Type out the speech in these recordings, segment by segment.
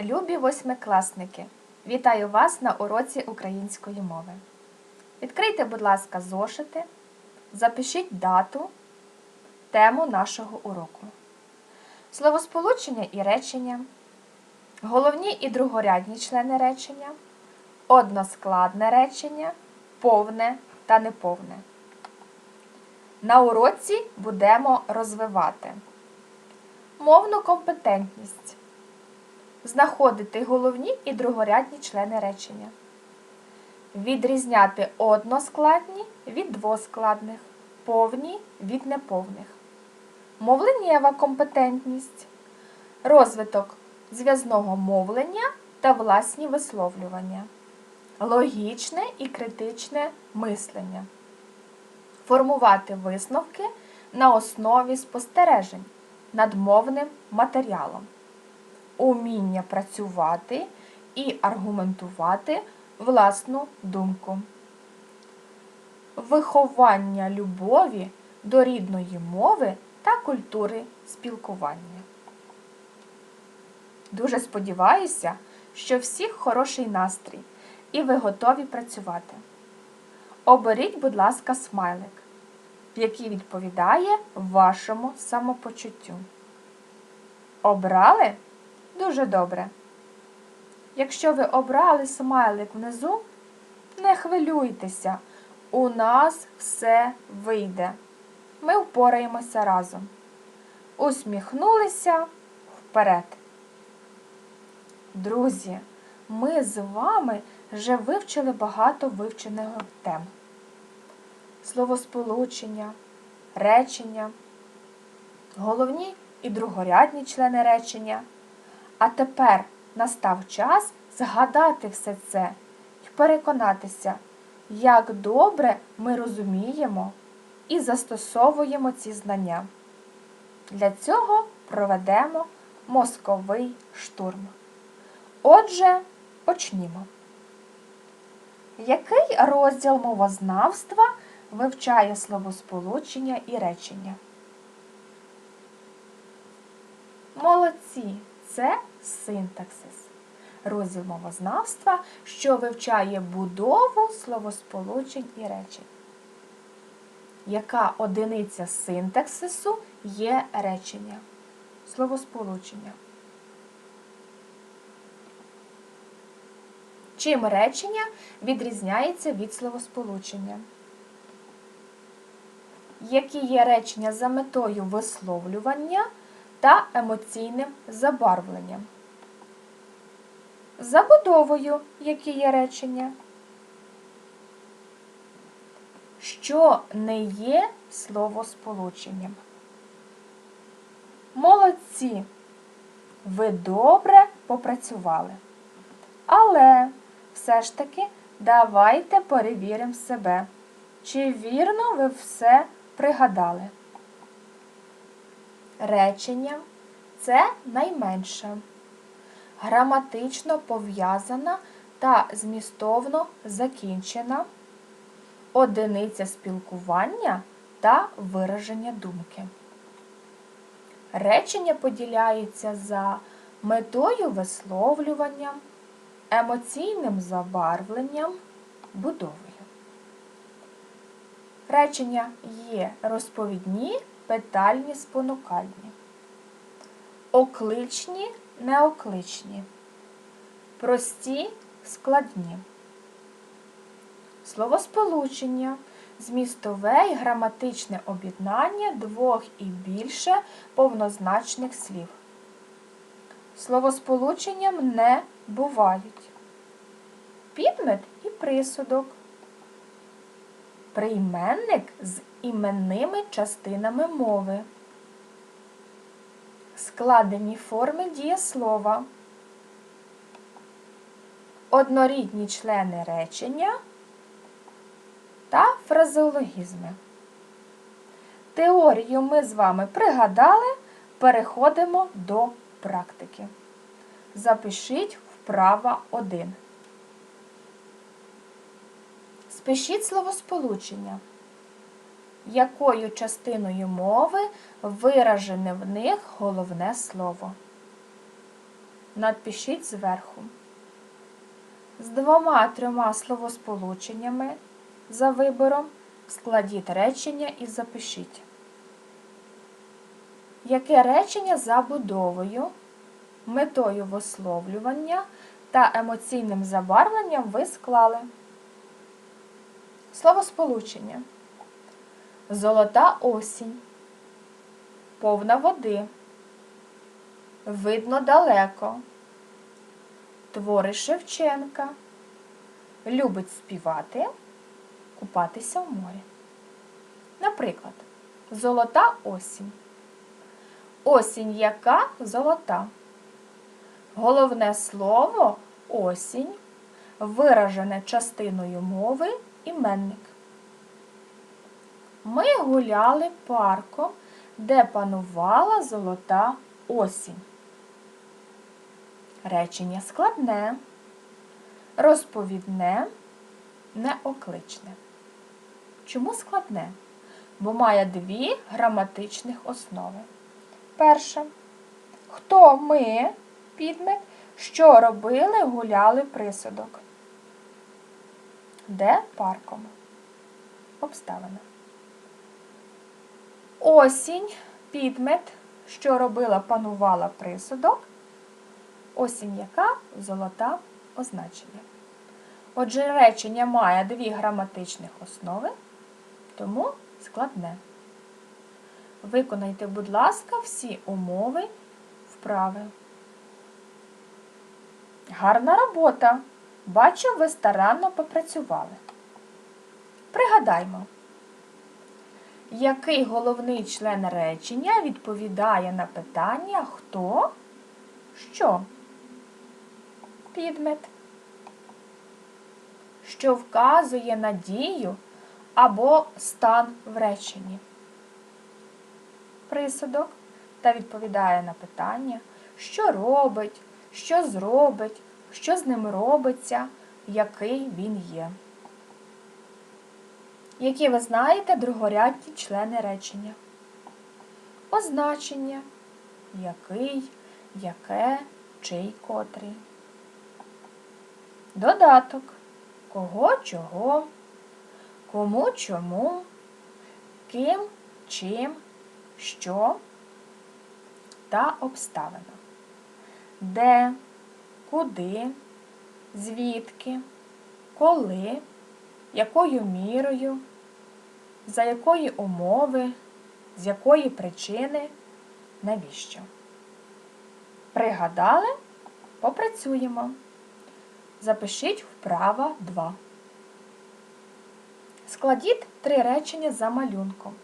Любі восьмикласники! Вітаю вас на уроці української мови. Відкрийте, будь ласка, зошити, запишіть дату, тему нашого уроку. Словосполучення і речення, головні і другорядні члени речення, односкладне речення, повне та неповне. На уроці будемо розвивати мовну компетентність знаходити головні і другорядні члени речення, відрізняти односкладні від двоскладних, повні від неповних, мовленнєва компетентність, розвиток зв'язного мовлення та власні висловлювання, логічне і критичне мислення, формувати висновки на основі спостережень над мовним матеріалом уміння працювати і аргументувати власну думку. Виховання любові до рідної мови та культури спілкування. Дуже сподіваюся, що всіх хороший настрій і ви готові працювати. Оберіть, будь ласка, смайлик, який відповідає вашому самопочуттю. Обрали? Дуже добре. Якщо ви обрали смайлик внизу, не хвилюйтеся, у нас все вийде. Ми впораємося разом. Усміхнулися вперед. Друзі, ми з вами вже вивчили багато вивчених тем. Словосполучення, речення, головні і другорядні члени речення. А тепер настав час згадати все це і переконатися, як добре ми розуміємо і застосовуємо ці знання. Для цього проведемо мозковий штурм. Отже, почнімо. Який розділ мовознавства вивчає словосполучення і речення? Молодці! Це синтаксис. Розділ мовознавства, що вивчає будову словосполучень і речень. Яка одиниця синтаксису є речення? Словосполучення. Чим речення відрізняється від словосполучення? Які є речення за метою висловлювання та емоційним забарвленням? Забудовою, які є речення? Що не є словосполученням? Молодці! Ви добре попрацювали. Але все ж таки давайте перевіримо себе, чи вірно ви все пригадали. Речення це найменше, граматично пов'язана та змістовно закінчена, одиниця спілкування та вираження думки. Речення поділяються за метою висловлювання, емоційним забарвленням, будовою. Речення є розповідні, питальні, спонукальні, окличні, неокличні, прості, складні. Словосполучення змістове і граматичне об'єднання двох і більше повнозначних слів. Словосполученням не бувають. Підмет і присудок. Прийменник з іменними частинами мови. Складені форми дієслова. Однорідні члени речення та фразеологізми. Теорію ми з вами пригадали, переходимо до практики. Запишіть вправа 1. Спишіть словосполучення, якою частиною мови виражене в них головне слово. надпишіть зверху. З двома-трьома словосполученнями за вибором складіть речення і запишіть. Яке речення забудовою, метою висловлювання та емоційним забарвленням ви склали? Словосполучення. Золота осінь. Повна води. Видно далеко. Твори Шевченка. Любить співати, купатися в морі. Наприклад, золота осінь. Осінь яка золота. Головне слово осінь виражене частиною мови іменник. Ми гуляли парком, де панувала золота осінь. Речення складне, розповідне, неокличне. Чому складне? Бо має дві граматичних основи. Перше. Хто ми, підмет, що робили, гуляли присудок? Де парком? Обставина. Осінь, підмет, що робила, панувала присудок. Осінь яка золота означення. Отже, речення має дві граматичних основи, тому складне. Виконайте, будь ласка, всі умови вправи. Гарна робота! Бачу, ви старанно попрацювали. Пригадаймо, який головний член речення відповідає на питання хто, що? Підмет, що вказує на дію або стан в реченні. Присудок та відповідає на питання, що робить, що зробить, що з ним робиться, який він є. Які ви знаєте другорядні члени речення? Означення, який, яке, чий котрий. Додаток кого чого, кому чому, ким, чим, що та обставина. Де, куди, звідки, коли, якою мірою, за якої умови, з якої причини, навіщо. Пригадали? Попрацюємо. Запишіть вправа 2. Складіть три речення за малюнком.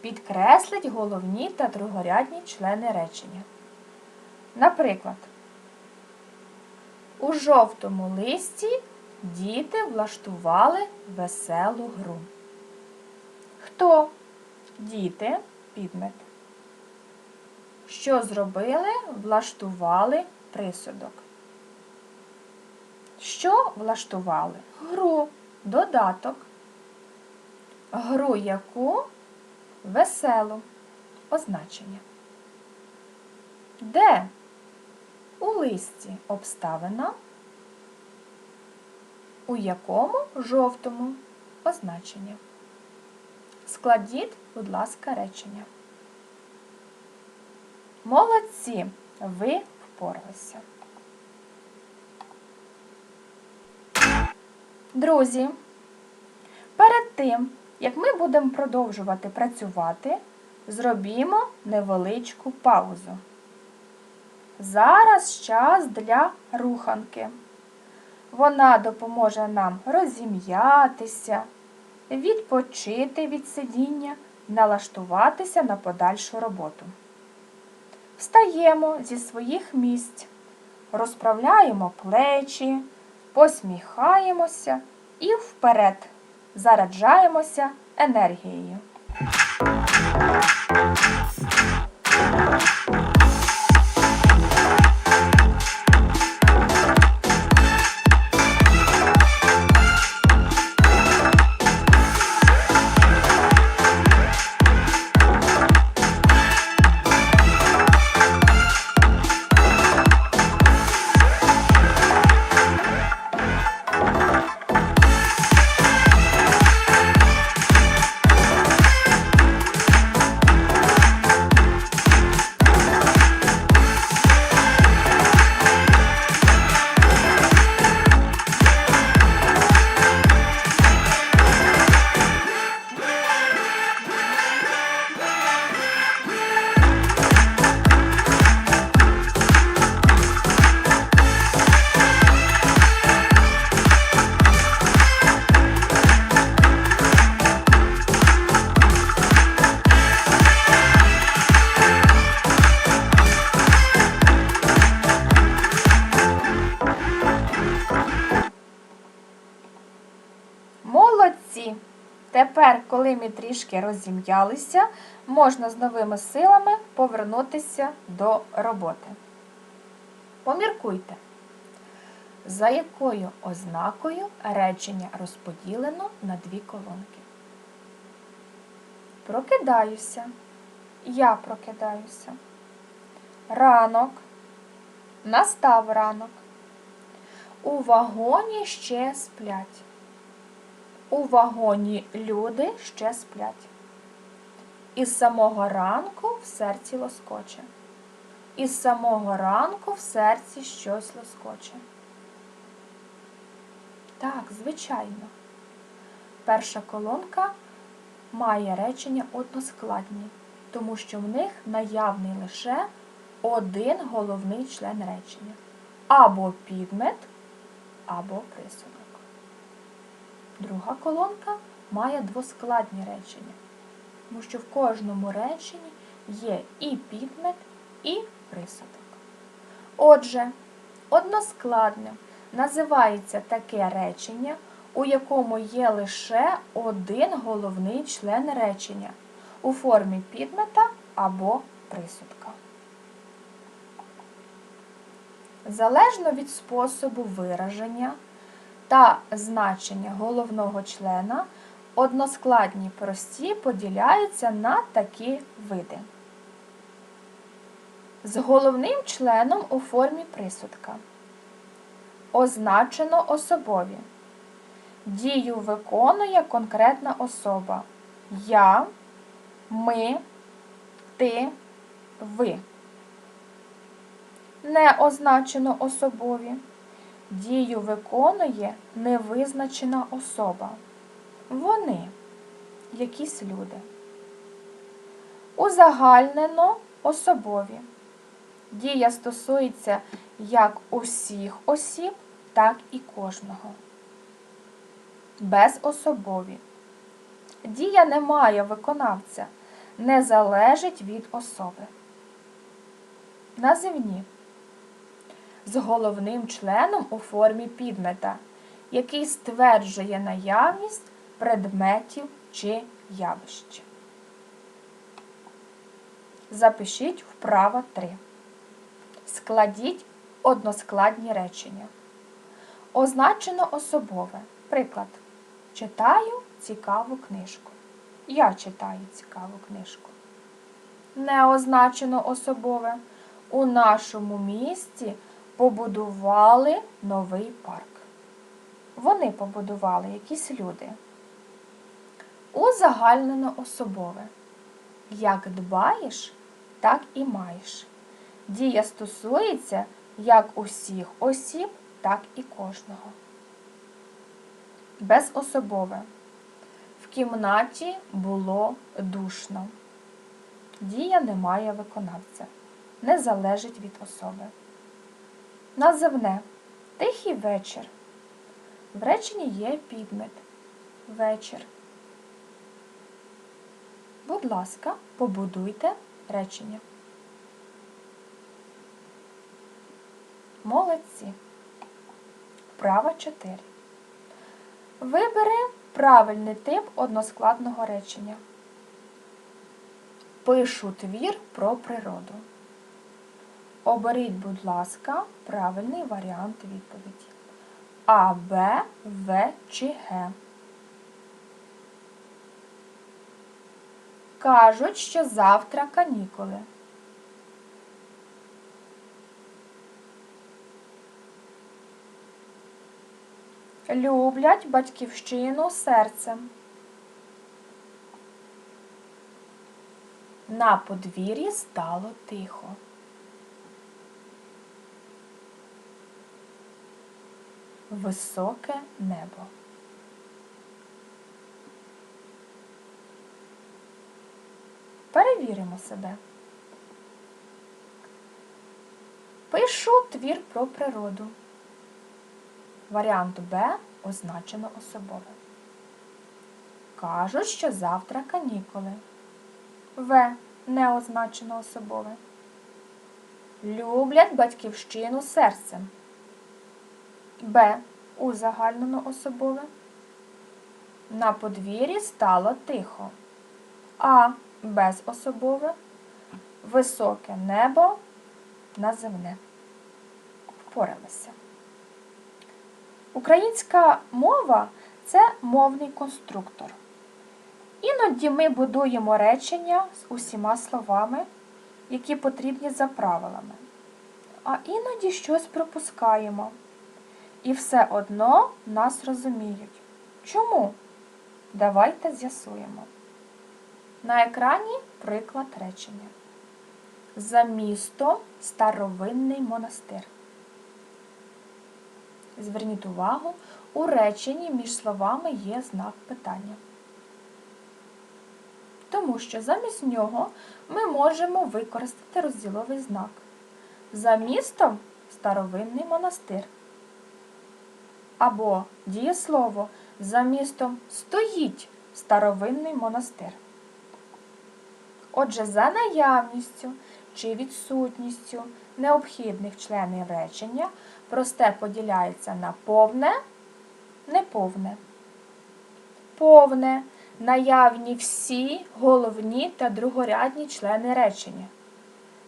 Підкресліть головні та другорядні члени речення. Наприклад, у жовтому листі діти влаштували веселу гру. Хто? Діти, підмет. Що зробили? Влаштували присудок. Що влаштували? Гру, додаток. Гру яку веселу означення. Де? У листі обставина, у якому жовтому означення. Складіть, будь ласка, речення. Молодці, ви впоралися. Друзі, перед тим, як ми будемо продовжувати працювати, зробімо невеличку паузу. Зараз час для руханки. Вона допоможе нам розім'ятися, відпочити від сидіння, налаштуватися на подальшу роботу. Встаємо зі своїх місць, розправляємо плечі, посміхаємося і вперед заряджаємося енергією. Тепер, коли ми трішки розім'ялися, можна з новими силами повернутися до роботи. Поміркуйте, за якою ознакою речення розподілено на дві колонки. Прокидаюся. Я прокидаюся. Ранок. Настав ранок. У вагоні ще сплять. У вагоні люди ще сплять. Із самого ранку в серці лоскоче. Із самого ранку в серці щось лоскоче. Так, звичайно. Перша колонка має речення односкладні, тому що в них наявний лише один головний член речення. Або підмет, або присудок. Друга колонка має двоскладні речення, тому що в кожному реченні є і підмет, і присудок. Отже, односкладним називається таке речення, у якому є лише один головний член речення у формі підмета або присудка. Залежно від способу вираження та значення головного члена, односкладні прості поділяються на такі види. З головним членом у формі присудка. Означено особові. Дію виконує конкретна особа. Я, ми, ти, ви. Не означено особові. Дію виконує невизначена особа. Вони якісь люди. Узагальнено особові. Дія стосується як усіх осіб, так і кожного. Безособові. Дія не має виконавця, не залежить від особи. Називні. З головним членом у формі підмета, який стверджує наявність предметів чи явищ. Запишіть вправо 3. Складіть односкладні речення. Означено особове. Приклад. Читаю цікаву книжку. Я читаю цікаву книжку. Не означено особове. У нашому місті побудували новий парк. Вони побудували якісь люди. Узагальнено особове. Як дбаєш, так і маєш. Дія стосується як усіх осіб, так і кожного. Безособове. В кімнаті було душно. Дія не має виконавця. Не залежить від особи. Називне. Тихий вечір. В реченні є підмет. Вечір. Будь ласка, побудуйте речення. Молодці. Вправа 4. Вибери правильний тип односкладного речення. Пишу твір про природу. Оберіть, будь ласка, правильний варіант відповіді. А, Б, В чи Г. Кажуть, що завтра канікули. Люблять батьківщину серцем. На подвір'ї стало тихо. Високе небо. Перевіримо себе. Пишу твір про природу. Варіант Б означено особове. Кажуть, що завтра канікули. В. Не означено особове. Люблять батьківщину серцем. Б. Узагальнено особове. На подвір'ї стало тихо. А безособове, високе небо наземне. Впоралися. Українська мова це мовний конструктор. Іноді ми будуємо речення з усіма словами, які потрібні за правилами, а іноді щось пропускаємо. І все одно нас розуміють. Чому? Давайте з'ясуємо. На екрані приклад речення. За містом старовинний монастир. Зверніть увагу, у реченні між словами є знак питання. Тому що замість нього ми можемо використати розділовий знак. За містом старовинний монастир. Або дієслово за містом стоїть старовинний монастир. Отже, за наявністю чи відсутністю необхідних членів речення просте поділяється на повне, неповне. Повне наявні всі головні та другорядні члени речення,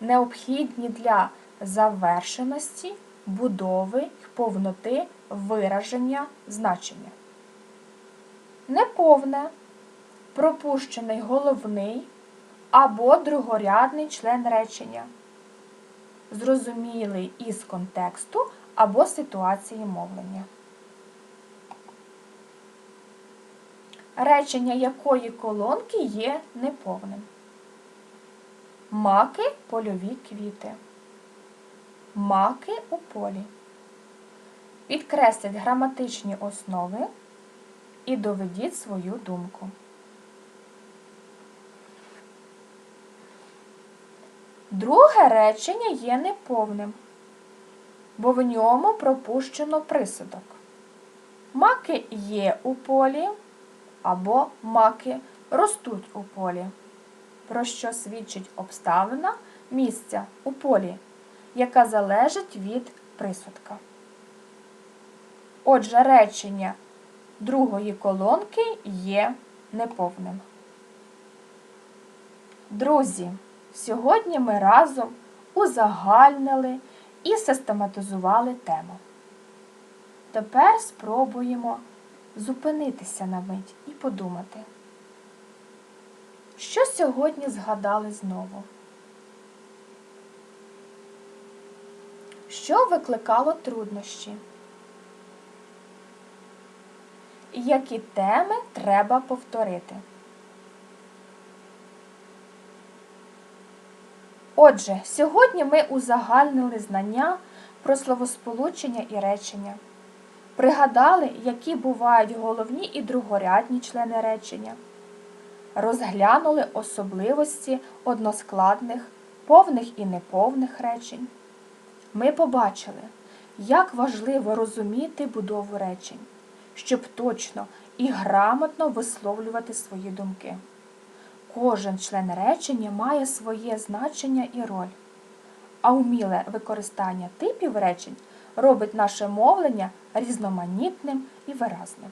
необхідні для завершеності, будови повноти вираження значення. Неповне пропущений головний або другорядний член речення, зрозумілий із контексту або ситуації мовлення. Речення якої колонки є неповним. Маки польові квіти. Маки у полі. Підкресліть граматичні основи і доведіть свою думку. Друге речення є неповним, бо в ньому пропущено присудок. Маки є у полі або маки ростуть у полі, про що свідчить обставина місця у полі, яка залежить від присудка. Отже, речення другої колонки є неповним. Друзі, сьогодні ми разом узагальнили і систематизували тему. Тепер спробуємо зупинитися на мить і подумати, що сьогодні згадали знову? Що викликало труднощі? Які теми треба повторити? Отже, сьогодні ми узагальнили знання про словосполучення і речення. Пригадали, які бувають головні і другорядні члени речення. Розглянули особливості односкладних, повних і неповних речень. Ми побачили, як важливо розуміти будову речень, щоб точно і грамотно висловлювати свої думки. Кожен член речення має своє значення і роль, а уміле використання типів речень робить наше мовлення різноманітним і виразним.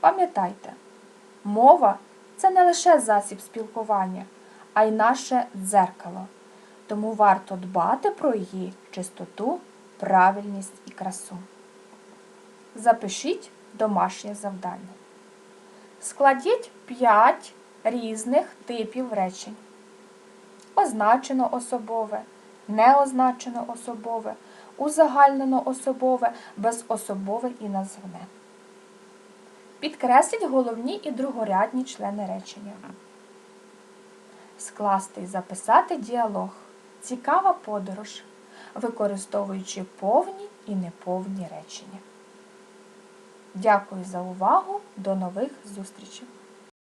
Пам'ятайте, мова це не лише засіб спілкування, а й наше дзеркало, тому варто дбати про її чистоту, правильність і красу. Запишіть домашнє завдання. Складіть 5 різних типів речень. Означено особове, неозначено особове, узагальнено особове, безособове і називне. Підкресліть головні і другорядні члени речення. Скласти і записати діалог. Цікава подорож, використовуючи повні і неповні речення. Дякую за увагу. До нових зустрічей!